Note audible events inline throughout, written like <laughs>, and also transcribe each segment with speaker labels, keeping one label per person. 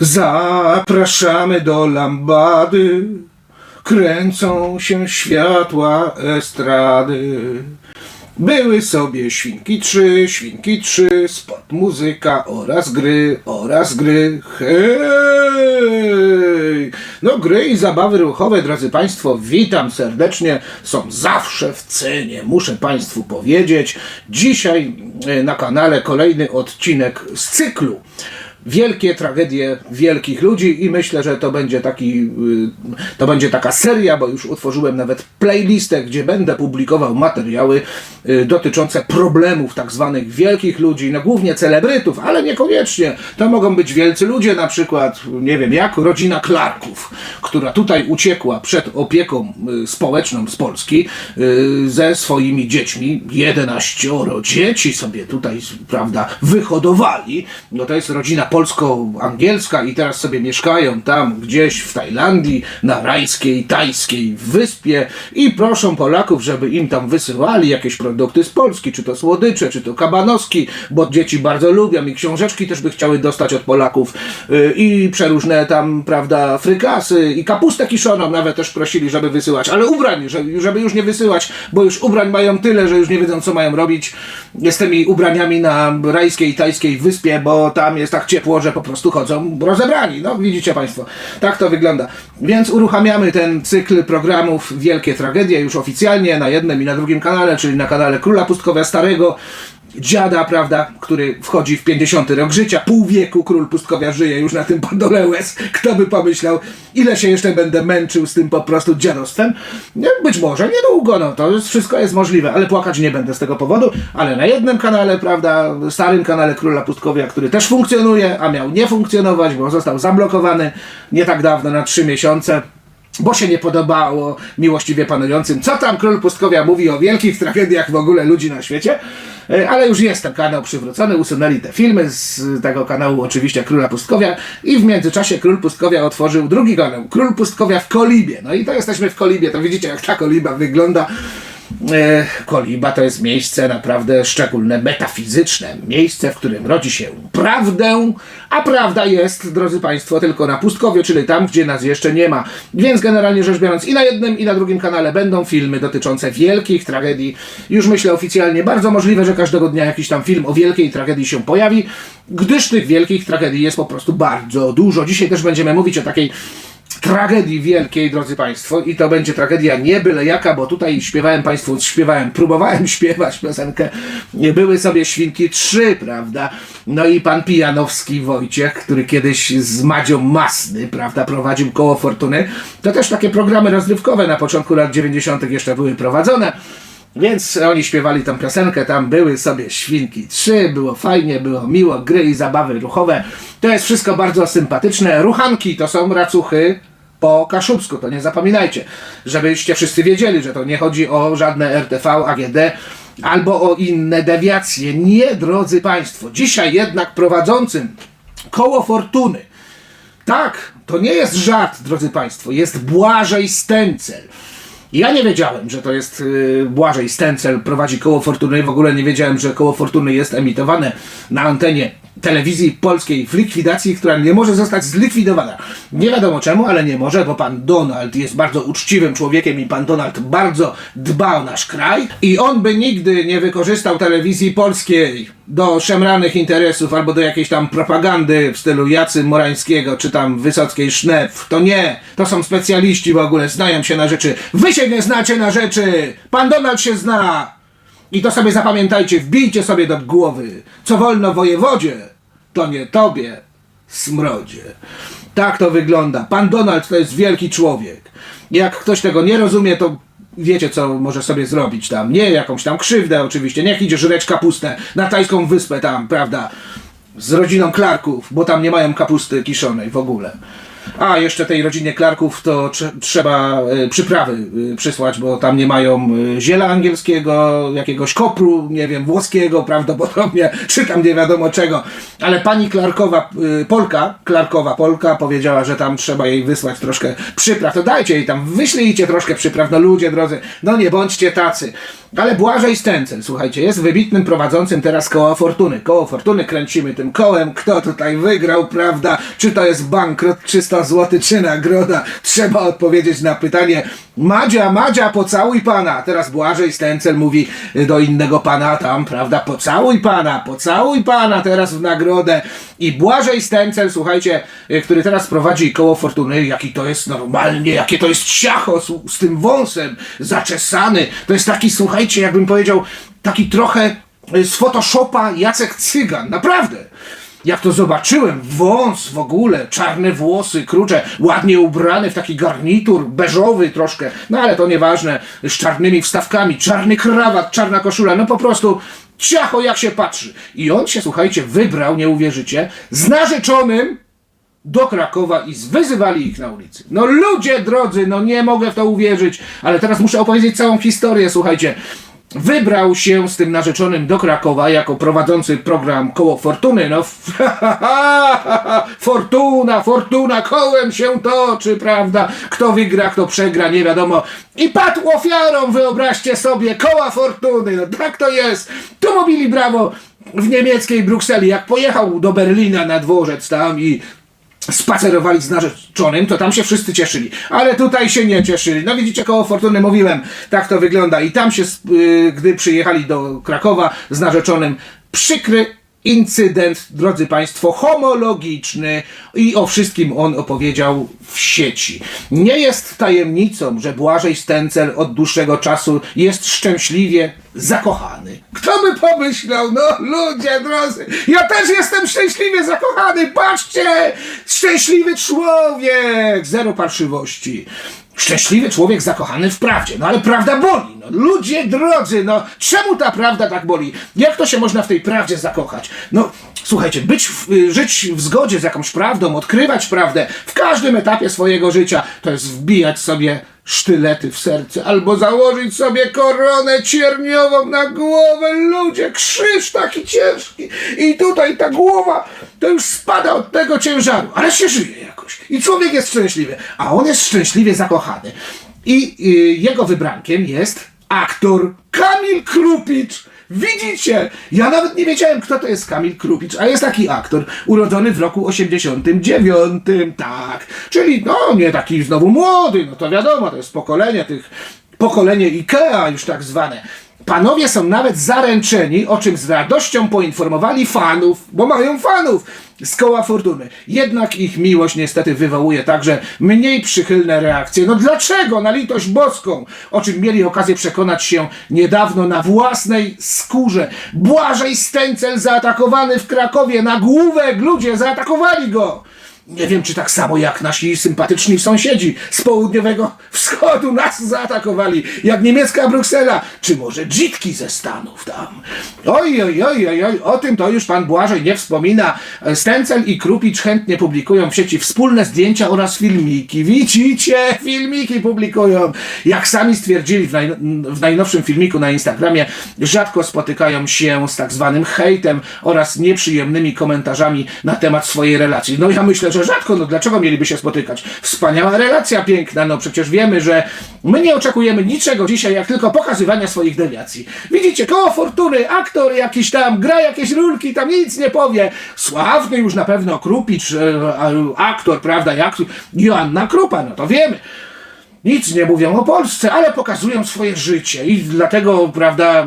Speaker 1: Zapraszamy do lambady, kręcą się światła estrady. Były sobie świnki trzy, świnki trzy, sport, muzyka oraz gry, oraz gry. Hej! No gry i zabawy ruchowe, drodzy Państwo, witam serdecznie, są zawsze w cenie, muszę Państwu powiedzieć. Dzisiaj e, na kanale kolejny odcinek z cyklu wielkie tragedie wielkich ludzi i myślę, że to będzie taki, y, to będzie taka seria, bo już utworzyłem nawet playlistę, gdzie będę publikował materiały y, dotyczące problemów tak zwanych wielkich ludzi, no głównie celebrytów, ale niekoniecznie. To mogą być wielcy ludzie, na przykład, nie wiem jak, rodzina Clarków, która tutaj uciekła przed opieką y, społeczną z Polski ze swoimi dziećmi. 11 dzieci sobie tutaj, prawda, wyhodowali. No to jest rodzina polsko-angielska i teraz sobie mieszkają tam gdzieś w Tajlandii, na rajskiej, tajskiej wyspie i proszą Polaków, żeby im tam wysyłali jakieś produkty z Polski, czy to słodycze, czy to kabanoski, bo dzieci bardzo lubią i książeczki też by chciały dostać od Polaków y, i przeróżne tam, prawda, frykasy i kapustę kiszoną nawet też prosili, żeby wysyłać, ale ubrań, żeby, żeby już nie wysyłać, bo już ubrań mają tyle, że już nie wiedzą, co mają robić. Z tymi ubraniami na rajskiej tajskiej wyspie, bo tam jest tak ciepło, że po prostu chodzą rozebrani. No, widzicie Państwo, tak to wygląda. Więc uruchamiamy ten cykl programów Wielkie Tragedie już oficjalnie na jednym i na drugim kanale, czyli na kanale Króla Pustkowia Starego, dziada, prawda, który wchodzi w 50 rok życia, pół wieku król pustkowia żyje już na tym pandole łez. Kto by pomyślał, ile się jeszcze będę męczył z tym po prostu dziadostwem? Być może niedługo, no to jest, wszystko jest możliwe, ale płakać nie będę z tego powodu, ale na jednym kanale, prawda, starym kanale króla pustkowia, który też funkcjonuje, a miał nie funkcjonować, bo został zablokowany nie tak dawno, na 3 miesiące bo się nie podobało miłościwie panującym, co tam król pustkowia mówi o wielkich tragediach w ogóle ludzi na świecie. E, Ale już jest ten kanał przywrócony, usunęli te filmy z tego kanału oczywiście Króla Pustkowia i w międzyczasie Król Pustkowia otworzył drugi kanał, Król Pustkowia w Kolibie. No i to jesteśmy w Kolibie, to widzicie jak ta Koliba wygląda. E, Koliba to jest miejsce naprawdę szczególne, metafizyczne, miejsce, w którym rodzi się prawdę, a prawda jest, drodzy Państwo, tylko na pustkowie, czyli tam, gdzie nas jeszcze nie ma. Więc generalnie rzecz biorąc, i na jednym, i na drugim kanale będą filmy dotyczące wielkich tragedii. Już myślę oficjalnie, bardzo możliwe, że każdego dnia jakiś tam film o wielkiej tragedii się pojawi, gdyż tych wielkich tragedii jest po prostu bardzo dużo. Dzisiaj też będziemy mówić o takiej tragedii wielkiej, drodzy Państwo, i to będzie tragedia nie byle jaka, bo tutaj śpiewałem Państwu, śpiewałem, próbowałem <laughs> śpiewać piosenkę, nie były sobie świnki trzy, prawda? No i pan Pijanowski Wojciech, który kiedyś z Madzią Masny, prawda, prowadził koło Fortuny, to też takie programy rozrywkowe na początku lat 90. jeszcze były prowadzone. Więc oni śpiewali tą piosenkę, tam były sobie świnki trzy, było fajnie, było miło, gry i zabawy ruchowe. To jest wszystko bardzo sympatyczne. Ruchanki to są racuchy po kaszubsku, to nie zapominajcie, żebyście wszyscy wiedzieli, że to nie chodzi o żadne RTV, AGD albo o inne dewiacje. Nie, drodzy Państwo, dzisiaj jednak prowadzącym koło fortuny tak, to nie jest żart, drodzy Państwo, jest Błażej Stęcel. Ja nie wiedziałem, że to jest yy, Błażej Stęcel, prowadzi koło Fortuny. W ogóle nie wiedziałem, że koło Fortuny jest emitowane na antenie telewizji polskiej w likwidacji, która nie może zostać zlikwidowana. Nie wiadomo czemu, ale nie może, bo pan Donald jest bardzo uczciwym człowiekiem i pan Donald bardzo dba o nasz kraj i on by nigdy nie wykorzystał telewizji polskiej do szemranych interesów albo do jakiejś tam propagandy w stylu Jacy Morańskiego czy tam Wysockiej Sznef. To nie, to są specjaliści w ogóle, znają się na rzeczy. Wy się nie znacie na rzeczy! Pan Donald się zna! I to sobie zapamiętajcie, wbijcie sobie do głowy. Co wolno wojewodzie, to nie tobie, smrodzie. Tak to wygląda. Pan Donald to jest wielki człowiek. Jak ktoś tego nie rozumie, to wiecie, co może sobie zrobić tam. Nie jakąś tam krzywdę oczywiście. Niech idzie żreć kapustę na tajską wyspę tam, prawda? Z rodziną Clarków, bo tam nie mają kapusty kiszonej w ogóle. A, jeszcze tej rodzinie Clarków to trze- trzeba y, przyprawy y, przysłać, bo tam nie mają y, ziela angielskiego, jakiegoś kopru, nie wiem, włoskiego prawdopodobnie, <laughs> czy tam nie wiadomo czego. Ale pani Clarkowa, y, Polka, Clarkowa Polka powiedziała, że tam trzeba jej wysłać troszkę przypraw. To dajcie jej tam, wyślijcie troszkę przypraw. No ludzie drodzy, no nie bądźcie tacy. Ale Błażej Stęcel, słuchajcie, jest wybitnym prowadzącym teraz koła Fortuny. Koło Fortuny kręcimy tym kołem. Kto tutaj wygrał, prawda? Czy to jest bankrot 300 zł, czy nagroda? Trzeba odpowiedzieć na pytanie. Madzia, Madzia, pocałuj pana. Teraz Błażej Stęcel mówi do innego pana tam, prawda? Pocałuj pana, pocałuj pana teraz w nagrodę. I Błażej Stęcel, słuchajcie, y, który teraz prowadzi koło Fortuny, jaki to jest normalnie, jakie to jest ciacho z, z tym wąsem zaczesany. To jest taki, słuchajcie, jakbym powiedział, taki trochę y, z Photoshopa Jacek Cygan, naprawdę. Jak to zobaczyłem, wąs w ogóle, czarne włosy, krucze, ładnie ubrany w taki garnitur, beżowy troszkę, no ale to nieważne, z czarnymi wstawkami, czarny krawat, czarna koszula, no po prostu ciacho jak się patrzy. I on się, słuchajcie, wybrał, nie uwierzycie, z narzeczonym do Krakowa i wyzywali ich na ulicy. No ludzie drodzy, no nie mogę w to uwierzyć, ale teraz muszę opowiedzieć całą historię, słuchajcie. Wybrał się z tym narzeczonym do Krakowa jako prowadzący program Koło Fortuny. No, <laughs> fortuna, fortuna, kołem się toczy, prawda? Kto wygra, kto przegra, nie wiadomo. I padł ofiarą, wyobraźcie sobie, koła fortuny. No tak to jest. Tu mówili brawo w niemieckiej Brukseli. Jak pojechał do Berlina na dworzec tam i spacerowali z narzeczonym, to tam się wszyscy cieszyli. Ale tutaj się nie cieszyli. No widzicie, koło Fortuny mówiłem, tak to wygląda. I tam się, y, gdy przyjechali do Krakowa z narzeczonym, przykry incydent, drodzy Państwo, homologiczny i o wszystkim on opowiedział w sieci. Nie jest tajemnicą, że Błażej Stęcel od dłuższego czasu jest szczęśliwie zakochany. Kto by pomyślał, no ludzie drodzy, ja też jestem szczęśliwie zakochany, patrzcie, szczęśliwy człowiek, zero parszywości. Szczęśliwy człowiek zakochany w prawdzie. No ale prawda boli. No, ludzie drodzy, no czemu ta prawda tak boli? Jak to się można w tej prawdzie zakochać? No słuchajcie, być w, y, żyć w zgodzie z jakąś prawdą, odkrywać prawdę w każdym etapie swojego życia, to jest wbijać sobie sztylety w serce, albo założyć sobie koronę cierniową na głowę. Ludzie, krzyż taki ciężki. I tutaj ta głowa to już spada od tego ciężaru, ale się żyje jakoś. I człowiek jest szczęśliwy, a on jest szczęśliwie zakochany. I y, jego wybrankiem jest aktor Kamil Krupicz. Widzicie? Ja nawet nie wiedziałem, kto to jest Kamil Krupicz, a jest taki aktor, urodzony w roku 89, tak. Czyli, no, nie taki znowu młody, no to wiadomo, to jest pokolenie tych, pokolenie Ikea już tak zwane. Panowie są nawet zaręczeni, o czym z radością poinformowali fanów, bo mają fanów z koła fortuny. Jednak ich miłość niestety wywołuje także mniej przychylne reakcje. No dlaczego? Na litość boską, o czym mieli okazję przekonać się niedawno na własnej skórze. Błażej Stęcel zaatakowany w Krakowie, na główek ludzie zaatakowali go. Nie wiem, czy tak samo jak nasi sympatyczni sąsiedzi z południowego wschodu nas zaatakowali, jak niemiecka Bruksela, czy może dzitki ze Stanów tam. Oj, oj, oj, oj, oj, o tym to już pan Błażej nie wspomina. Stencel i Krupicz chętnie publikują w sieci wspólne zdjęcia oraz filmiki. Widzicie, filmiki publikują. Jak sami stwierdzili w, naj, w najnowszym filmiku na Instagramie, rzadko spotykają się z tak zwanym hejtem oraz nieprzyjemnymi komentarzami na temat swojej relacji. No ja myślę, że rzadko, no dlaczego mieliby się spotykać? Wspaniała relacja, piękna, no przecież wiemy, że my nie oczekujemy niczego dzisiaj, jak tylko pokazywania swoich dewiacji. Widzicie, koło fortuny, aktor jakiś tam, gra jakieś rulki, tam nic nie powie. Sławny już na pewno Krupicz, e, aktor, prawda, jak Joanna Krupa, no to wiemy nic nie mówią o Polsce, ale pokazują swoje życie i dlatego, prawda, e,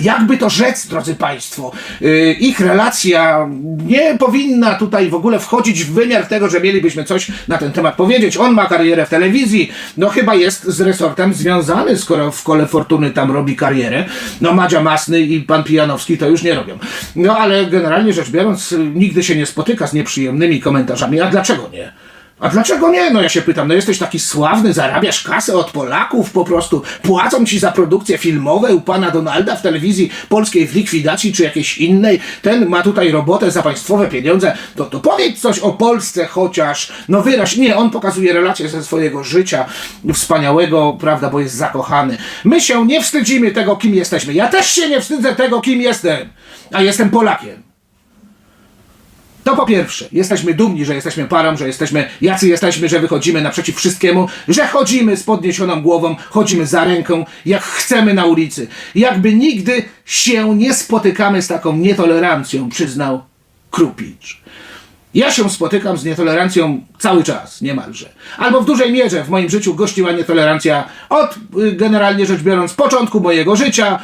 Speaker 1: jakby to rzec, drodzy Państwo, e, ich relacja nie powinna tutaj w ogóle wchodzić w wymiar tego, że mielibyśmy coś na ten temat powiedzieć. On ma karierę w telewizji, no chyba jest z resortem związany, skoro w kole fortuny tam robi karierę. No Madzia Masny i pan Pijanowski to już nie robią. No ale generalnie rzecz biorąc, nigdy się nie spotyka z nieprzyjemnymi komentarzami. A dlaczego nie? A dlaczego nie? No ja się pytam, no jesteś taki sławny, zarabiasz kasę od Polaków po prostu, płacą ci za produkcje filmowe u pana Donalda w telewizji polskiej w likwidacji czy jakiejś innej, ten ma tutaj robotę za państwowe pieniądze, to, to powiedz coś o Polsce chociaż, no wyraź, nie, on pokazuje relacje ze swojego życia wspaniałego, prawda, bo jest zakochany. My się nie wstydzimy tego, kim jesteśmy. Ja też się nie wstydzę tego, kim jestem, a jestem Polakiem. To po pierwsze, jesteśmy dumni, że jesteśmy parą, że jesteśmy jacy jesteśmy, że wychodzimy naprzeciw wszystkiemu, że chodzimy z podniesioną głową, chodzimy za ręką, jak chcemy na ulicy. Jakby nigdy się nie spotykamy z taką nietolerancją, przyznał Krupicz. Ja się spotykam z nietolerancją cały czas, niemalże. Albo w dużej mierze w moim życiu gościła nietolerancja od, y, generalnie rzecz biorąc, początku mojego życia,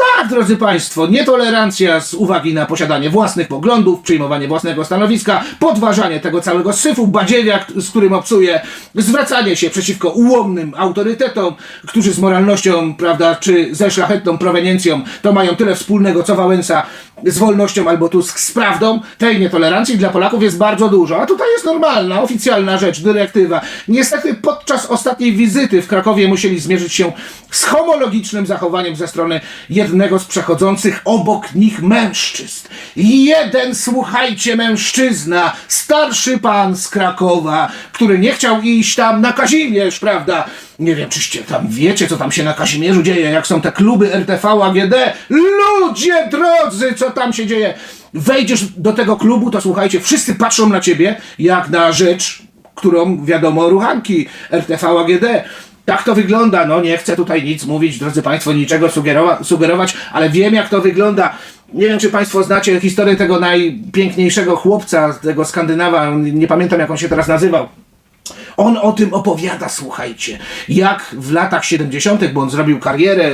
Speaker 1: tak, drodzy Państwo, nietolerancja z uwagi na posiadanie własnych poglądów, przyjmowanie własnego stanowiska, podważanie tego całego syfu, badziewia, z którym obcuje, zwracanie się przeciwko ułomnym autorytetom, którzy z moralnością, prawda, czy ze szlachetną proweniencją to mają tyle wspólnego, co Wałęsa z wolnością albo Tusk z prawdą. Tej nietolerancji dla Polaków jest bardzo dużo, a tutaj jest normalna, oficjalna rzecz, dyrektywa. Niestety podczas ostatniej wizyty w Krakowie musieli zmierzyć się z homologicznym zachowaniem ze strony jednego z przechodzących obok nich mężczyzn. Jeden, słuchajcie, mężczyzna, starszy pan z Krakowa, który nie chciał iść tam na Kazimierz, prawda? Nie wiem, czyście tam wiecie, co tam się na Kazimierzu dzieje, jak są te kluby RTV, AGD. Ludzie drodzy, co tam się dzieje? Wejdziesz do tego klubu, to słuchajcie, wszyscy patrzą na ciebie jak na rzecz, którą wiadomo ruchanki RTV, AGD. Tak to wygląda. No nie chcę tutaj nic mówić, drodzy Państwo, niczego sugerowa- sugerować, ale wiem jak to wygląda. Nie wiem, czy Państwo znacie historię tego najpiękniejszego chłopca, tego Skandynawa, nie pamiętam jak on się teraz nazywał. On o tym opowiada, słuchajcie, jak w latach 70., bo on zrobił karierę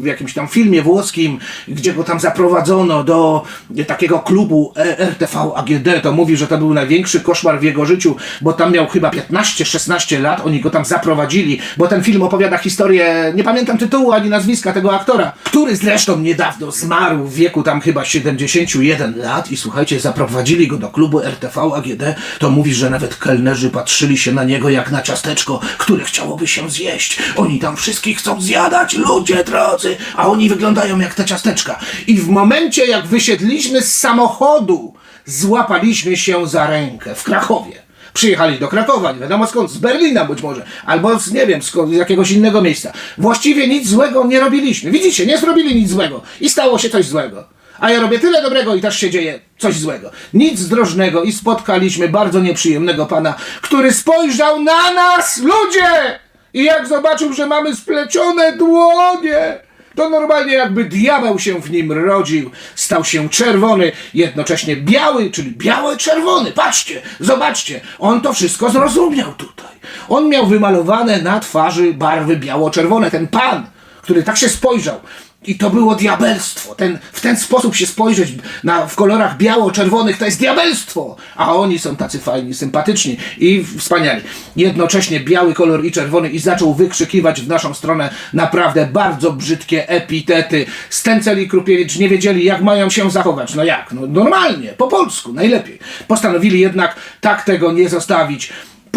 Speaker 1: w jakimś tam filmie włoskim, gdzie go tam zaprowadzono do takiego klubu E- RTV AGD. To mówi, że to był największy koszmar w jego życiu, bo tam miał chyba 15-16 lat. Oni go tam zaprowadzili, bo ten film opowiada historię, nie pamiętam tytułu ani nazwiska tego aktora, który zresztą niedawno zmarł w wieku tam chyba 71 lat. I słuchajcie, zaprowadzili go do klubu RTV AGD. To mówi, że nawet kelnerzy patrzyli się na niego jak na ciasteczko, które chciałoby się zjeść. Oni tam wszystkich chcą zjadać, ludzie drodzy, a oni wyglądają jak te ciasteczka. I w momencie, jak wysiedliśmy z samochodu, złapaliśmy się za rękę w Krakowie. Przyjechali do Krakowa, nie wiadomo skąd, z Berlina być może, albo z, nie wiem, skąd, z jakiegoś innego miejsca. Właściwie nic złego nie robiliśmy. Widzicie, nie zrobili nic złego i stało się coś złego. A ja robię tyle dobrego i też się dzieje coś złego. Nic zdrożnego i spotkaliśmy bardzo nieprzyjemnego pana, który spojrzał na nas, ludzie! I jak zobaczył, że mamy splecione dłonie, to normalnie jakby diabeł się w nim rodził. Stał się czerwony, jednocześnie biały, czyli biały-czerwony. Patrzcie, zobaczcie, on to wszystko zrozumiał tutaj. On miał wymalowane na twarzy barwy biało-czerwone, ten pan, który tak się spojrzał. I to było diabelstwo. Ten, w ten sposób się spojrzeć na, w kolorach biało-czerwonych to jest diabelstwo. A oni są tacy fajni, sympatyczni i wspaniali. Jednocześnie biały kolor i czerwony i zaczął wykrzykiwać w naszą stronę naprawdę bardzo brzydkie epitety. Stencel i Krupiewicz nie wiedzieli jak mają się zachować. No jak? No normalnie, po polsku, najlepiej. Postanowili jednak tak tego nie zostawić.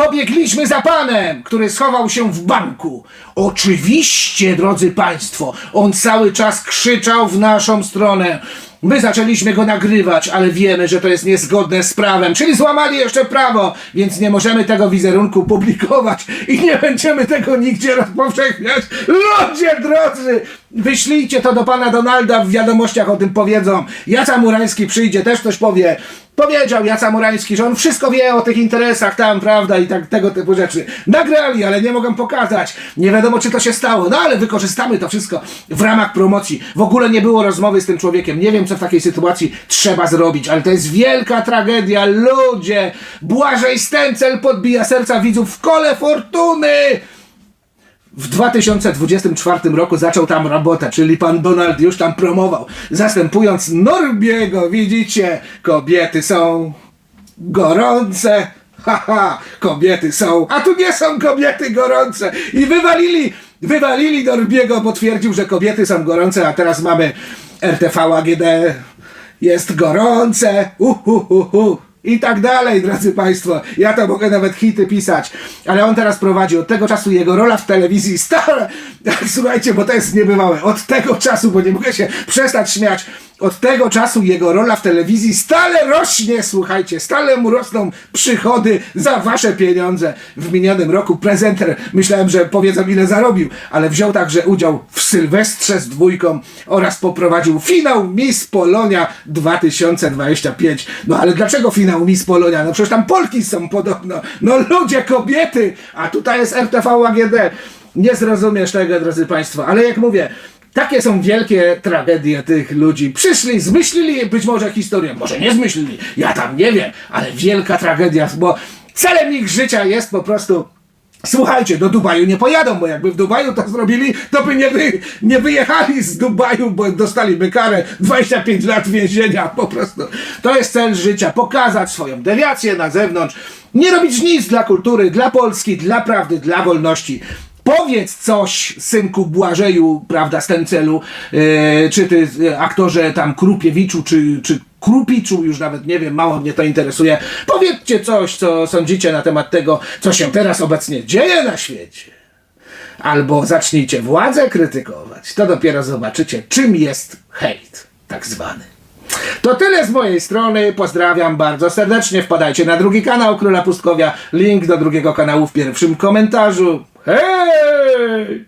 Speaker 1: Pobiegliśmy za panem, który schował się w banku. Oczywiście, drodzy państwo, on cały czas krzyczał w naszą stronę. My zaczęliśmy go nagrywać, ale wiemy, że to jest niezgodne z prawem, czyli złamali jeszcze prawo, więc nie możemy tego wizerunku publikować i nie będziemy tego nigdzie rozpowszechniać. Ludzie drodzy, wyślijcie to do pana Donalda, w wiadomościach o tym powiedzą. Jaca Murański przyjdzie, też coś powie. Powiedział Jaca Murański, że on wszystko wie o tych interesach tam, prawda, i tak tego typu rzeczy. Nagrali, ale nie mogą pokazać. Nie wiadomo, czy to się stało, no ale wykorzystamy to wszystko w ramach promocji. W ogóle nie było rozmowy z tym człowiekiem. Nie wiem, co w takiej sytuacji trzeba zrobić, ale to jest wielka tragedia. Ludzie! Błażej Stencel podbija serca widzów w kole fortuny! W 2024 roku zaczął tam robotę, czyli pan Donald już tam promował, zastępując Norbiego. Widzicie, kobiety są gorące. Haha, kobiety są, a tu nie są kobiety gorące. I wywalili, wywalili Norbiego, bo twierdził, że kobiety są gorące, a teraz mamy RTV AGD. Jest gorące. Uhuhuhu. I tak dalej, drodzy Państwo. Ja to mogę nawet hity pisać, ale on teraz prowadzi. Od tego czasu jego rola w telewizji <laughs> stale, słuchajcie, bo to jest niebywałe. Od tego czasu, bo nie mogę się przestać śmiać, od tego czasu jego rola w telewizji stale rośnie, słuchajcie, stale mu rosną przychody za wasze pieniądze. W minionym roku prezenter, myślałem, że powiedzą ile zarobił, ale wziął także udział w Sylwestrze z dwójką oraz poprowadził finał Miss Polonia 2025. No ale dlaczego finał Miss Polonia? No przecież tam Polki są podobno. No ludzie, kobiety, a tutaj jest RTV AGD. Nie zrozumiesz tego, drodzy Państwo, ale jak mówię, takie są wielkie tragedie tych ludzi. Przyszli, zmyślili być może historię, może nie zmyślili, ja tam nie wiem, ale wielka tragedia, bo celem ich życia jest po prostu. Słuchajcie, do Dubaju nie pojadą, bo jakby w Dubaju to zrobili, to by nie, wy, nie wyjechali z Dubaju, bo dostaliby karę 25 lat więzienia po prostu. To jest cel życia, pokazać swoją dewiację na zewnątrz, nie robić nic dla kultury, dla Polski, dla prawdy, dla wolności. Powiedz coś, synku Błażeju, prawda, z ten celu, e, czy ty, e, aktorze tam Krupiewiczu, czy, czy Krupiczu, już nawet nie wiem, mało mnie to interesuje. Powiedzcie coś, co sądzicie na temat tego, co się teraz obecnie dzieje na świecie. Albo zacznijcie władzę krytykować, to dopiero zobaczycie, czym jest hejt, tak zwany. To tyle z mojej strony. Pozdrawiam bardzo serdecznie. Wpadajcie na drugi kanał Króla Pustkowia. Link do drugiego kanału w pierwszym komentarzu. Hej!